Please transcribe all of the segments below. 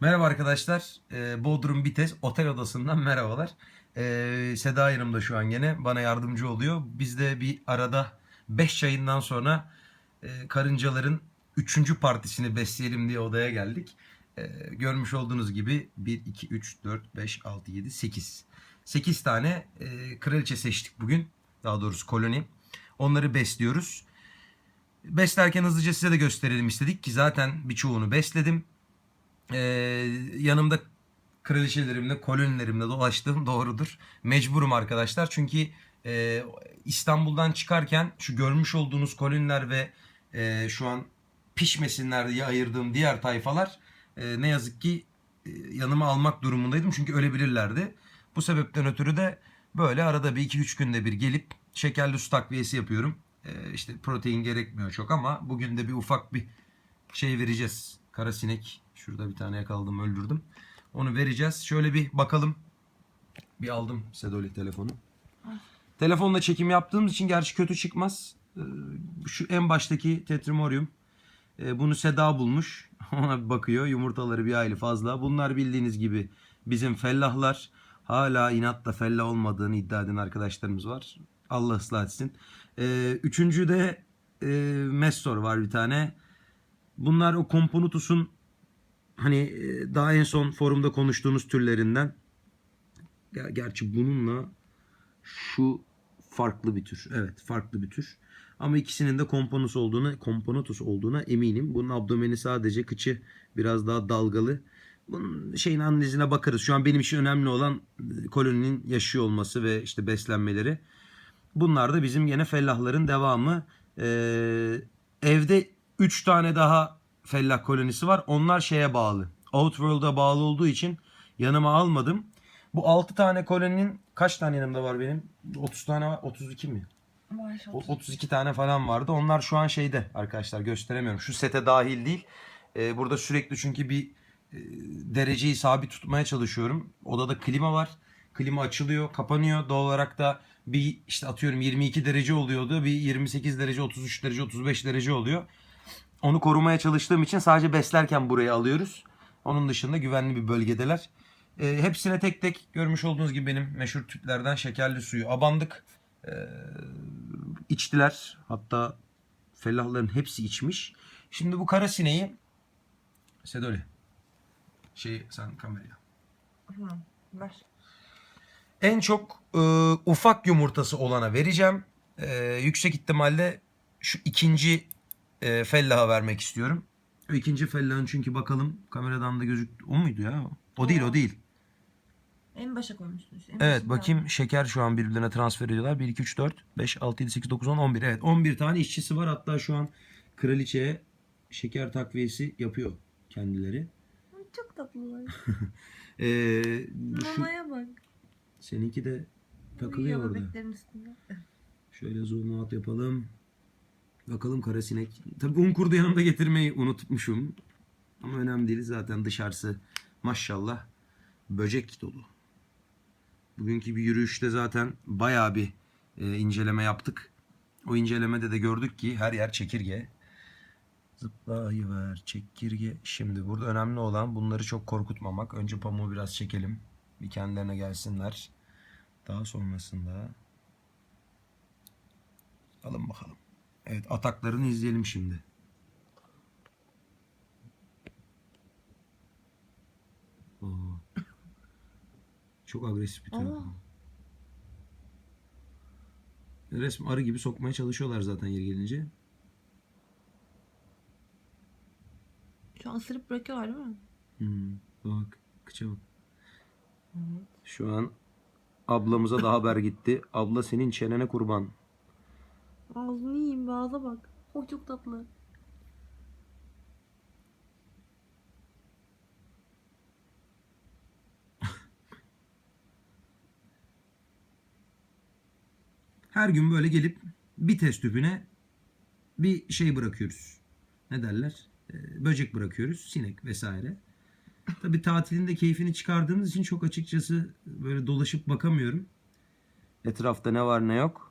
Merhaba arkadaşlar. Ee, Bodrum Bites Otel Odası'ndan merhabalar. Ee, Seda yanımda şu an gene. Bana yardımcı oluyor. Biz de bir arada 5 yayından sonra e, karıncaların 3. partisini besleyelim diye odaya geldik. Ee, görmüş olduğunuz gibi 1, 2, 3, 4, 5, 6, 7, 8. 8 tane e, kraliçe seçtik bugün. Daha doğrusu koloni. Onları besliyoruz. Beslerken hızlıca size de gösterelim istedik ki zaten birçoğunu besledim. Ee, yanımda kraliçelerimle, kolonilerimle dolaştığım doğrudur. Mecburum arkadaşlar. Çünkü e, İstanbul'dan çıkarken şu görmüş olduğunuz koloniler ve e, şu an pişmesinler diye ayırdığım diğer tayfalar e, ne yazık ki e, yanıma almak durumundaydım. Çünkü ölebilirlerdi. Bu sebepten ötürü de böyle arada bir iki üç günde bir gelip şekerli su takviyesi yapıyorum. E, işte protein gerekmiyor çok ama bugün de bir ufak bir şey vereceğiz. Kara sinek. Şurada bir tane yakaladım öldürdüm. Onu vereceğiz. Şöyle bir bakalım. Bir aldım Sedoli telefonu. Telefonla çekim yaptığımız için gerçi kötü çıkmaz. Ee, Şu en baştaki Tetrimorium. Ee, Bunu Seda bulmuş. Ona bir bakıyor. Yumurtaları bir aylı fazla. Bunlar bildiğiniz gibi bizim fellahlar. Hala inatla fellah olmadığını iddia eden arkadaşlarımız var. Allah ıslah etsin. Ee, Üçüncü de e, Mestor var bir tane. Bunlar o Komponutus'un hani e, daha en son forumda konuştuğumuz türlerinden. Ger- Gerçi bununla şu farklı bir tür. Evet farklı bir tür. Ama ikisinin de komponus olduğuna, komponotus olduğuna eminim. Bunun abdomeni sadece kıçı biraz daha dalgalı. Bunun şeyin analizine bakarız. Şu an benim için önemli olan e, koloninin yaşıyor olması ve işte beslenmeleri. Bunlar da bizim yine fellahların devamı. Ee, evde 3 tane daha fellah kolonisi var. Onlar şeye bağlı. Outworld'a bağlı olduğu için yanıma almadım. Bu 6 tane koloninin kaç tane yanımda var benim? 30 tane var. 32 mi? O- 32 tane falan vardı. Onlar şu an şeyde arkadaşlar gösteremiyorum. Şu sete dahil değil. Ee, burada sürekli çünkü bir e, dereceyi sabit tutmaya çalışıyorum. Odada klima var. Klima açılıyor, kapanıyor. Doğal olarak da bir işte atıyorum 22 derece oluyordu. Bir 28 derece, 33 derece, 35 derece oluyor. Onu korumaya çalıştığım için sadece beslerken buraya alıyoruz. Onun dışında güvenli bir bölgedeler. Ee, hepsine tek tek görmüş olduğunuz gibi benim meşhur tüplerden şekerli suyu abandık. Ee, içtiler. Hatta fellahların hepsi içmiş. Şimdi bu kara sineği Sedoli. Şey sen kameraya. Ver. En çok e, ufak yumurtası olana vereceğim. E, yüksek ihtimalle şu ikinci e, fellaha vermek istiyorum. İkinci fellahın çünkü bakalım kameradan da gözüktü. O muydu ya? O değil o değil. En başa koymuşsun işte. en Evet bakayım şeker şu an birbirlerine transfer ediyorlar. 1, 2, 3, 4, 5, 6, 7, 8, 9, 10, 11. Evet 11 tane işçisi var. Hatta şu an kraliçeye şeker takviyesi yapıyor kendileri. Çok tatlılar. Ee, şu, Mamaya bak. seninki de takılıyor Uyuyor orada. Şöyle zoom out yapalım. Bakalım kara sinek. Tabii un kurdu yanımda getirmeyi unutmuşum. Ama önemli değil zaten dışarısı maşallah böcek dolu. Bugünkü bir yürüyüşte zaten bayağı bir e, inceleme yaptık. O incelemede de gördük ki her yer çekirge. Zıplayıver çekirge. Şimdi burada önemli olan bunları çok korkutmamak. Önce pamuğu biraz çekelim. Bir kendilerine gelsinler. Daha sonrasında Alın bakalım. Evet ataklarını izleyelim şimdi. Oo. Çok agresif bir tür. Aa. Resmen arı gibi sokmaya çalışıyorlar zaten yeri gelince. Şu an ısırıp bırakıyorlar değil mi? Hmm, bak kıça bak. Evet. Şu an ablamıza da haber gitti. Abla senin çenene kurban. Ağzını yiyeyim be ağza bak. O çok tatlı. Her gün böyle gelip bir test tüpüne bir şey bırakıyoruz. Ne derler? Ee, böcek bırakıyoruz. Sinek vesaire. Tabii tatilinde keyfini çıkardığımız için çok açıkçası böyle dolaşıp bakamıyorum. Etrafta ne var ne yok.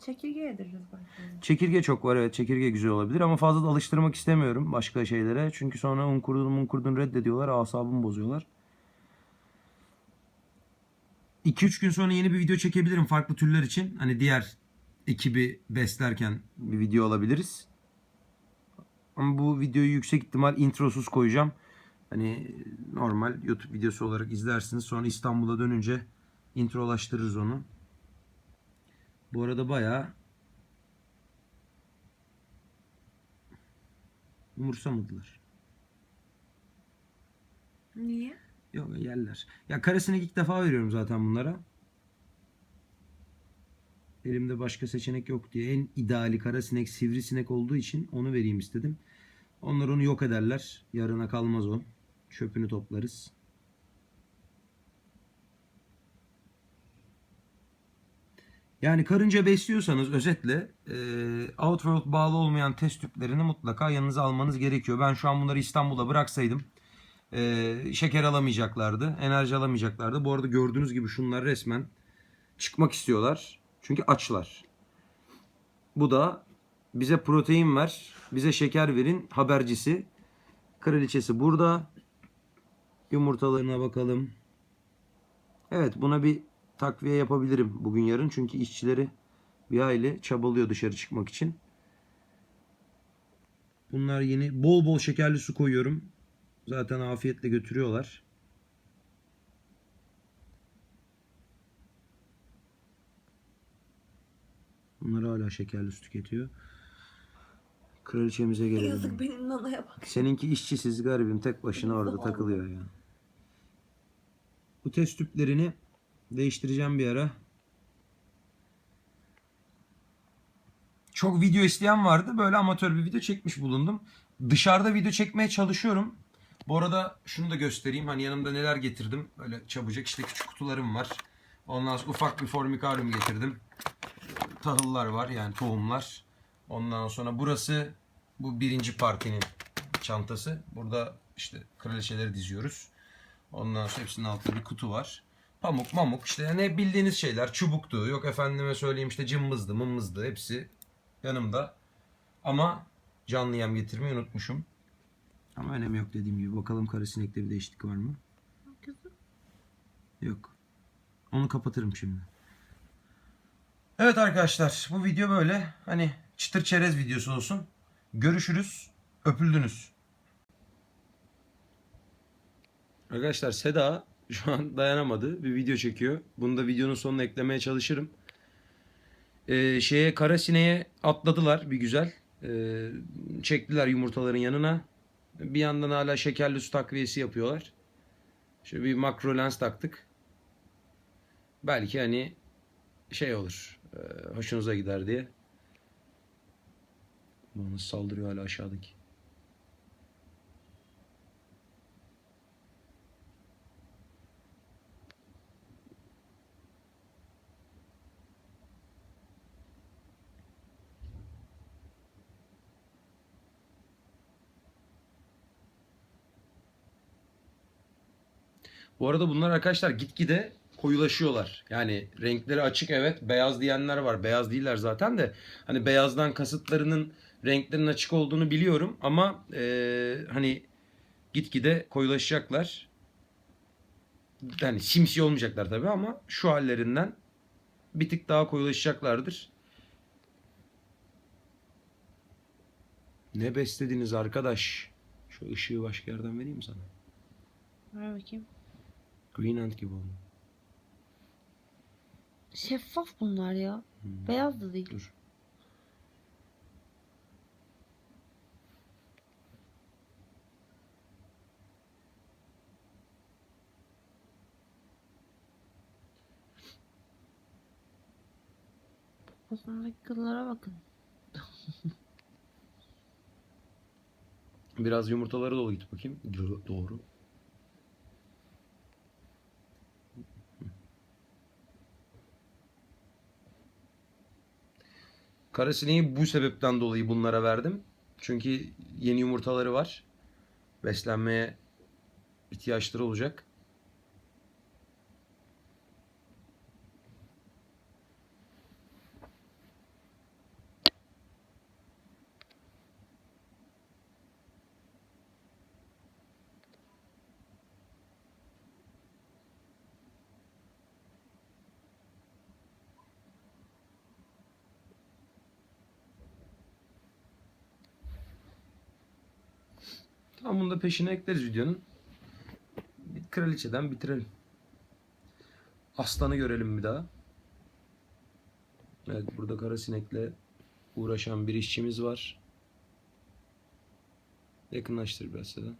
Çekirge yediririz belki. Çekirge çok var evet çekirge güzel olabilir ama fazla da alıştırmak istemiyorum başka şeylere. Çünkü sonra unkurdun unkurdun reddediyorlar asabımı bozuyorlar. 2-3 gün sonra yeni bir video çekebilirim farklı türler için. Hani diğer ekibi beslerken bir video alabiliriz. Ama bu videoyu yüksek ihtimal introsuz koyacağım. Hani normal YouTube videosu olarak izlersiniz. Sonra İstanbul'a dönünce introlaştırırız onu. Bu arada bayağı umursamadılar. Niye? Yok yerler. Ya karesinek ilk defa veriyorum zaten bunlara. Elimde başka seçenek yok diye. En ideali karasinek sivrisinek olduğu için onu vereyim istedim. Onlar onu yok ederler. Yarına kalmaz o. Çöpünü toplarız. Yani karınca besliyorsanız özetle e, Outworld bağlı olmayan test tüplerini mutlaka yanınıza almanız gerekiyor. Ben şu an bunları İstanbul'a bıraksaydım e, şeker alamayacaklardı, enerji alamayacaklardı. Bu arada gördüğünüz gibi şunlar resmen çıkmak istiyorlar. Çünkü açlar. Bu da bize protein ver, bize şeker verin habercisi. Kraliçesi burada. Yumurtalarına bakalım. Evet buna bir takviye yapabilirim bugün yarın. Çünkü işçileri bir aile çabalıyor dışarı çıkmak için. Bunlar yeni. Bol bol şekerli su koyuyorum. Zaten afiyetle götürüyorlar. Bunlar hala şekerli su tüketiyor. Kraliçemize gelelim. Yazık benim nanaya bak. Seninki işçisiz garibim tek başına orada takılıyor ya. Bu test tüplerini değiştireceğim bir ara. Çok video isteyen vardı. Böyle amatör bir video çekmiş bulundum. Dışarıda video çekmeye çalışıyorum. Bu arada şunu da göstereyim. Hani yanımda neler getirdim. Böyle çabucak işte küçük kutularım var. Ondan sonra ufak bir formikaryum getirdim. Tahıllar var yani tohumlar. Ondan sonra burası bu birinci partinin çantası. Burada işte kraliçeleri diziyoruz. Ondan sonra hepsinin altında bir kutu var. Pamuk mamuk işte yani bildiğiniz şeyler. Çubuktu. Yok efendime söyleyeyim işte cımbızdı mımmızdı. Hepsi yanımda. Ama canlı yem getirmeyi unutmuşum. Ama önemi yok dediğim gibi. Bakalım karasinekte bir değişiklik var mı? Yok. Onu kapatırım şimdi. Evet arkadaşlar bu video böyle. Hani çıtır çerez videosu olsun. Görüşürüz. Öpüldünüz. Arkadaşlar Seda şu an dayanamadı. Bir video çekiyor. Bunu da videonun sonuna eklemeye çalışırım. Ee, şeye karasineğe atladılar bir güzel. Ee, çektiler yumurtaların yanına. Bir yandan hala şekerli su takviyesi yapıyorlar. Şöyle bir makro lens taktık. Belki hani şey olur. e, hoşunuza gider diye. Bana saldırıyor hala aşağıdaki. Bu arada bunlar arkadaşlar gitgide koyulaşıyorlar. Yani renkleri açık evet. Beyaz diyenler var. Beyaz değiller zaten de. Hani beyazdan kasıtlarının renklerin açık olduğunu biliyorum. Ama eee, hani gitgide koyulaşacaklar. Yani simsiyah olmayacaklar tabii ama şu hallerinden bir tık daha koyulaşacaklardır. Ne beslediniz arkadaş? Şu ışığı başka yerden vereyim sana? Ver bakayım. Greenland gibi oldu. Şeffaf bunlar ya. Hmm. Beyaz da değil. Dur. Kafasındaki kıllara bakın. Biraz yumurtaları dolu git bakayım. Do- Doğru. Karasineği bu sebepten dolayı bunlara verdim. Çünkü yeni yumurtaları var. Beslenmeye ihtiyaçları olacak. Tamam bunu da peşine ekleriz videonun. Bir kraliçeden bitirelim. Aslanı görelim bir daha. Evet burada kara sinekle uğraşan bir işçimiz var. Yakınlaştır biraz Seda.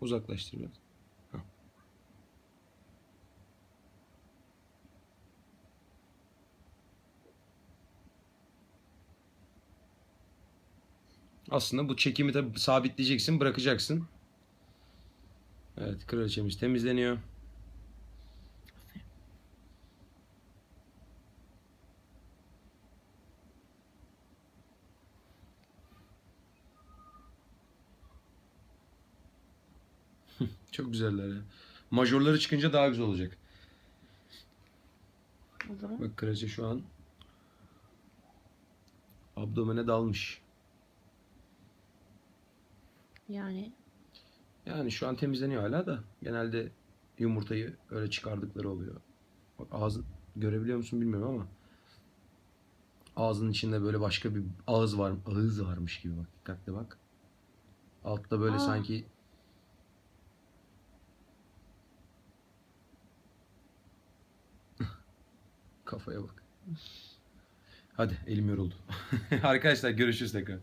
Uzaklaştır biraz. Aslında bu çekimi tabi sabitleyeceksin, bırakacaksın. Evet, kraliçemiz temizleniyor. Çok güzeller ya. Majorları çıkınca daha güzel olacak. O zaman Bak kraliçe şu an abdomene dalmış. Yani Yani şu an temizleniyor hala da genelde yumurtayı öyle çıkardıkları oluyor. Bak ağzın görebiliyor musun bilmiyorum ama ağzının içinde böyle başka bir ağız var ağız varmış gibi bak dikkatli bak. Altta böyle Aa. sanki kafaya bak. Hadi elim yoruldu. Arkadaşlar görüşürüz tekrar.